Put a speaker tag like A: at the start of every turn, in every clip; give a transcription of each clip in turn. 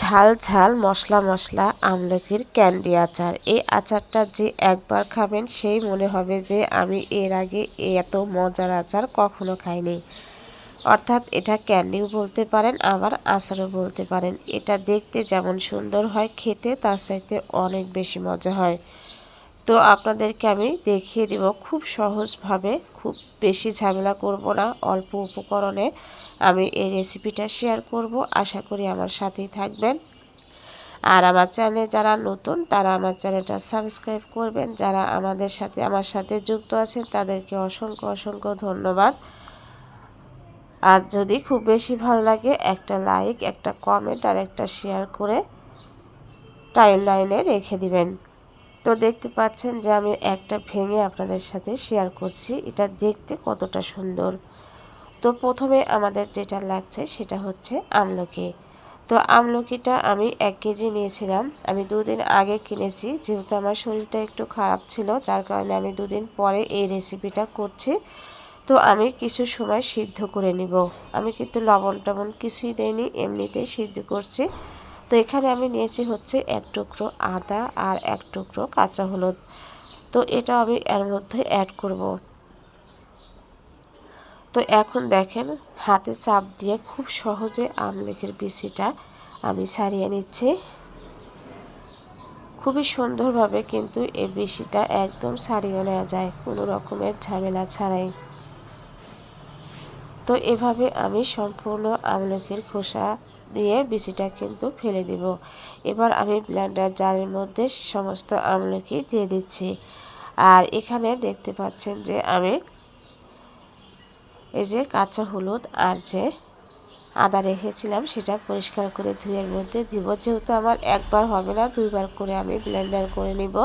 A: ঝাল ঝাল মশলা মশলা আমলকির ক্যান্ডি আচার। এই আচারটা যে একবার খাবেন, সেই মনে হবে যে আমি এর আগে এত মজার আচার কখনো খাইনি। অর্থাৎ এটা ক্যান্ডিও বলতে পারেন, আবার আচারও বলতে পারেন। এটা দেখতে যেমন সুন্দর হয়, খেতে তার সাথে অনেক বেশি মজা হয়। তো আপনাদেরকে আমি দেখিয়ে দিব, খুব সহজভাবে, খুব বেশি ঝামেলা করব না, অল্প উপকরণে আমি এই রেসিপিটা শেয়ার করব। আশা করি আমার সাথেই থাকবেন। আর আমার চ্যানেলে যারা নতুন, তারা আমার চ্যানেলটা সাবস্ক্রাইব করবেন। যারা আমাদের সাথে, আমার সাথে যুক্ত আছেন, তাদেরকে অসংখ্য অসংখ্য ধন্যবাদ। আর যদি খুব বেশি ভালো লাগে, একটা লাইক একটা কমেন্ট আর একটা শেয়ার করে টাইম লাইনে রেখে দিবেন। তো দেখতে পাচ্ছেন যে আমি একটা ভেঙে আপনাদের সাথে শেয়ার করছি। এটা দেখতে কতটা সুন্দর। তো প্রথমে আমাদের যেটা লাগছে সেটা হচ্ছে আমলকি। তো আমলকিটা আমি এক কেজি নিয়েছিলাম। আমি দুদিন আগে কিনেছি, যেহেতু আমার শরীরটা একটু খারাপ ছিল, যার কারণে আমি দুদিন পরে এই রেসিপিটা করছি। তো আমি কিছু সময় সিদ্ধ করে নিব। আমি কিন্তু লবণ টবণ কিছুই দেইনি, এমনিতেই সিদ্ধ করছি। তো এখানে আমি নিয়েছি হচ্ছে এক টুকরো আদা আর এক টুকরো কাঁচা হলুদ। তো এটা আমি এর মধ্যে অ্যাড করব। তো এখন দেখেন, হাতে চাপ দিয়ে খুব সহজে আমলেখের বিচিটা আমি সারিয়ে নিচ্ছি। খুবই সুন্দরভাবে কিন্তু এই বিচিটা একদম ছাড়িয়ে নেওয়া যায়, কোনো রকমের ঝামেলা ছাড়াই। তো এভাবে আমি সম্পূর্ণ আমলকির খোসা দিয়ে বিচিটা কিন্তু ফেলে দিব। এবার আমি ব্লেন্ডার জারের মধ্যে সমস্ত আমলকি দিয়ে দিচ্ছি। আর এখানে দেখতে পাচ্ছেন যে আমি এই যে কাঁচা হলুদ আর যে আদা রেখেছিলাম সেটা পরিষ্কার করে ধুয়ের মধ্যে দিব। যেহেতু আমার একবার হবে না, দুইবার করে আমি ব্লেন্ডার করে নিব।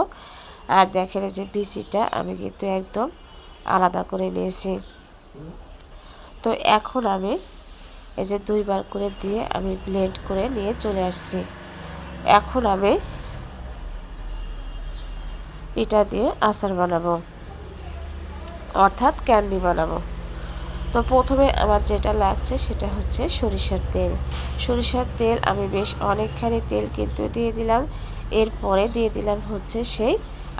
A: আর দেখেন যে বিচিটা আমি কিন্তু একদম আলাদা করে নিয়েছি। তো এখন আমি এই যে দুইবার করে দিয়ে আমি ব্লেন্ড করে নিয়ে চলে আসছি। এখন আমি এটা দিয়ে আচার বানাবো। অর্থাৎ ক্যান্ডি বানাবো। তো প্রথমে আমার যেটা লাগছে সেটা হচ্ছে সরিষার তেল। সরিষার তেল আমি বেশ অনেকখানি তেল কিন্তু দিয়ে দিলাম। এরপরে দিয়ে দিলাম হচ্ছে সেই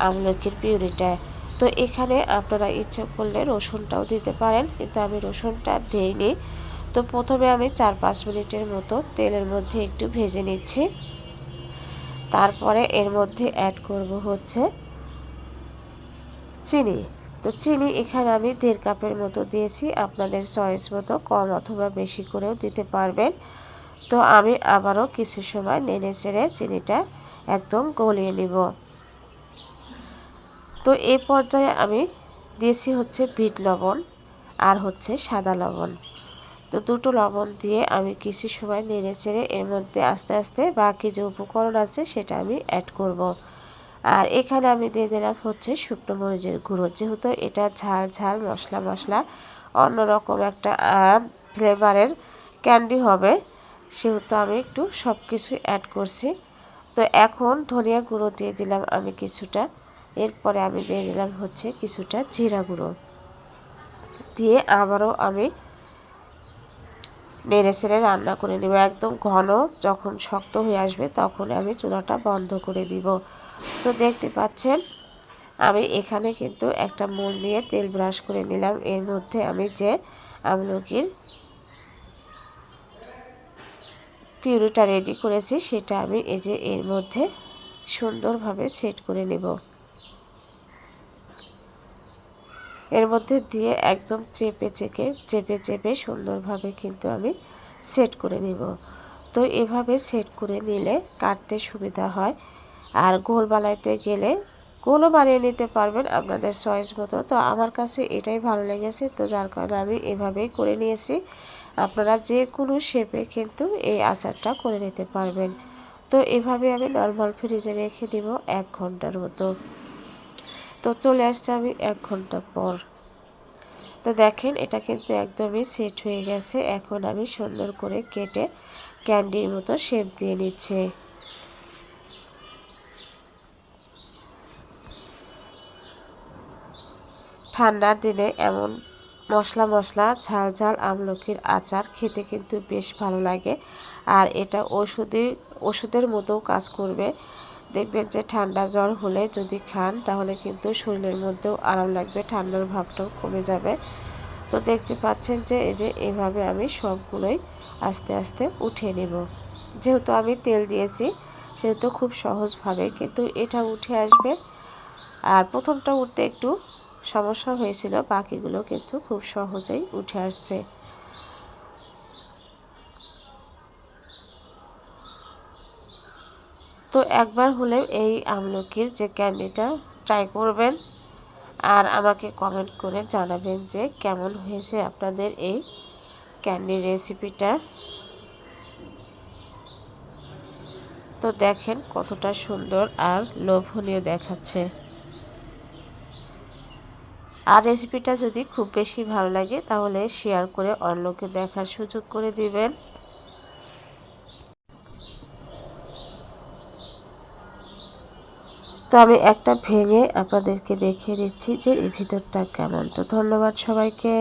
A: আমলকির পিউরিটা। তো এখানে আপনারা ইচ্ছে করলে রসুনটাও দিতে পারেন, কিন্তু আমি রসুনটা দিইনি। তো প্রথমে আমি চার পাঁচ মিনিটের মতো তেলের মধ্যে একটু ভেজে নিচ্ছি। তারপরে এর মধ্যে অ্যাড করব হচ্ছে চিনি। তো চিনি এখানে আমি দেড় কাপের মতো দিয়েছি। আপনাদের চয়েস মতো কম অথবা বেশি করেও দিতে পারবেন। তো আমি আবারও কিছু সময় নেড়ে চেড়ে চিনিটা একদম গলিয়ে নিব। তো এই পর্যায়ে আমি দিয়েছি হচ্ছে বিট লবণ আর হচ্ছে সাদা লবণ। তো দুটো লবণ দিয়ে আমি কিছু সময় নেড়ে চেড়ে এর মধ্যে আস্তে আস্তে বাকি যে উপকরণ আছে সেটা আমি অ্যাড করব। আর এখানে আমি দিয়ে দিলাম হচ্ছে শুকনো মরিচের গুঁড়ো। যেহেতু এটা ঝাল ঝাল মশলা মশলা, অন্যরকম একটা ফ্লেভারের ক্যান্ডি হবে, সেহেতু আমি একটু সব কিছু অ্যাড করছি। তো এখন ধনিয়া গুঁড়ো দিয়ে দিলাম আমি কিছুটা। এরপরে আমি দিয়ে দিলাম হচ্ছে কিছুটা জিরা গুঁড়ো। দিয়ে আবারও আমি নেড়ে ছেড়ে রান্না করে নেব। একদম ঘন যখন শক্ত হয়ে আসবে তখন আমি চুলাটা বন্ধ করে দিব। তো দেখতে পাচ্ছেন, আমি এখানে কিন্তু একটা মূল নিয়ে তেল ব্রাশ করে নিলাম। এর মধ্যে আমি যে আমলকির পিউরিটা রেডি করেছি, সেটা আমি এই যে এর মধ্যে সুন্দরভাবে সেট করে নেব। এর মধ্যে দিয়ে একদম চেপে চেপে চেপে চেপে সুন্দরভাবে কিন্তু আমি সেট করে নিব। তো এভাবে সেট করে নিলে কাটতে সুবিধা হয়। আর গোল বানাইতে গেলে গোলও বানিয়ে নিতে পারবেন আপনাদের চয়েস মতো। তো আমার কাছে এটাই ভালো লেগেছে। তো যার কারণে আমি এভাবেই করে নিয়েছি। আপনারা যে কোনো শেপে কিন্তু এই আচারটা করে নিতে পারবেন। তো এভাবে আমি নর্মাল ফ্রিজে রেখে দিব এক ঘণ্টার মতো। তো চলে আসছে আমি এক ঘণ্টা পর। তো দেখেন, এটা কিন্তু একদমই সেট হয়ে গেছে। এখন আমি সুন্দর করে কেটে ক্যান্ডির মতো শেপ দিয়ে নিচ্ছে। ঠান্ডার দিনে এমন মশলা মশলা, ঝাল ঝাল আমলকির আচার খেতে কিন্তু বেশ ভালো লাগে। আর এটা ওষুধি, ওষুধের মতোও কাজ করবে। দেখবেন যে ঠান্ডা জ্বর হলে যদি খান, তাহলে কিন্তু শরীরের মধ্যেও আরাম লাগবে, ঠান্ডার ভাবটাও কমে যাবে। তো দেখতে পাচ্ছেন যে এই যে এভাবে আমি সবগুলোই আস্তে আস্তে উঠিয়ে নেব। যেহেতু আমি তেল দিয়েছি, সেহেতু খুব সহজভাবে কিন্তু এটা উঠে আসবে। আর প্রথমটা উঠতে একটু সমস্যা হয়েছিল পাখিগুলো কিন্তু খুব সহজেই উঠে আসছে। তো একবার হলেও এই আমলকির যে ক্যান্ডিটা ট্রাই করবেন আর আমাকে কমেন্ট করে জানাবেন যে কেমন হয়েছে আপনাদের এই ক্যান্ডি রেসিপিটা তো দেখেন কতটা সুন্দর আর লোভনীয় দেখাচ্ছে। আর রেসিপিটা যদি খুব বেশি ভালো লাগে, তাহলে শেয়ার করে অন্যকে দেখার সুযোগ করে দিবেন। তো আমি একটা ভেঙে আপনাদেরকে দেখিয়ে দিচ্ছি যে এই ভিতরটা কেমন। তো ধন্যবাদ সবাইকে।